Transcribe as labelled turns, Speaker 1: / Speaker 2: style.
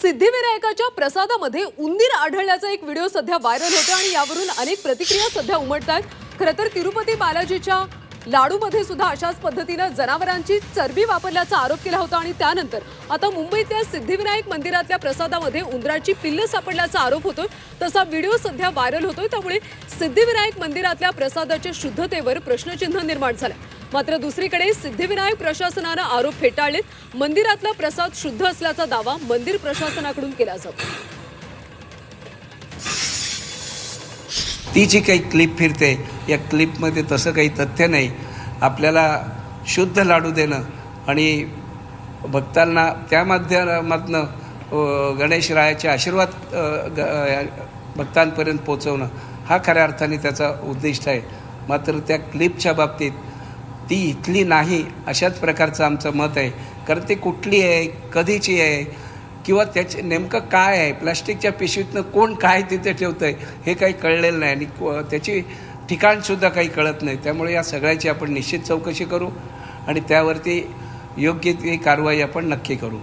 Speaker 1: सिद्धिविनायकाच्या प्रसादामध्ये उंदीर आढळल्याचा एक व्हिडिओ सध्या व्हायरल होतो आणि यावरून अनेक प्रतिक्रिया सध्या उमटत आहेत खरं तर तिरुपती बालाजीच्या लाडूमध्ये सुद्धा अशाच पद्धतीनं जनावरांची चरबी वापरल्याचा आरोप केला होता आणि त्यानंतर आता मुंबईतल्या सिद्धिविनायक मंदिरातल्या प्रसादामध्ये उंदराची पिल्ल सापडल्याचा आरोप होतोय. तसा व्हिडिओ सध्या व्हायरल होतोय त्यामुळे सिद्धिविनायक मंदिरातल्या प्रसादाच्या शुद्धतेवर प्रश्नचिन्ह निर्माण झालं मात्र दुसरीकडे सिद्धिविनायक प्रशासनानं आरोप फेटाळलेत. मंदिरातला प्रसाद शुद्ध असल्याचा दावा मंदिर प्रशासनाकडून केला जातो.
Speaker 2: ती जी काही क्लिप फिरते या क्लिपमध्ये तसं काही तथ्य नाही. आपल्याला शुद्ध लाडू देणं आणि भक्तांना त्या माध्यमातनं गणेशरायाचे आशीर्वाद ग- भक्तांपर्यंत पोचवणं हा खऱ्या अर्थाने त्याचा उद्दिष्ट आहे. मात्र त्या क्लिपच्या बाबतीत ती इथली नाही अशाच प्रकारचं आमचं मत आहे. कारण ती कुठली आहे कधीची आहे किंवा त्याचे नेमकं काय आहे प्लास्टिकच्या पिशवीतनं कोण काय तिथे ठेवतं आहे हे काही कळलेलं नाही. आणि त्याची ठिकाणसुद्धा काही कळत नाही. त्यामुळे या सगळ्याची आपण निश्चित चौकशी करू आणि त्यावरती योग्य ती कारवाई आपण नक्की करू.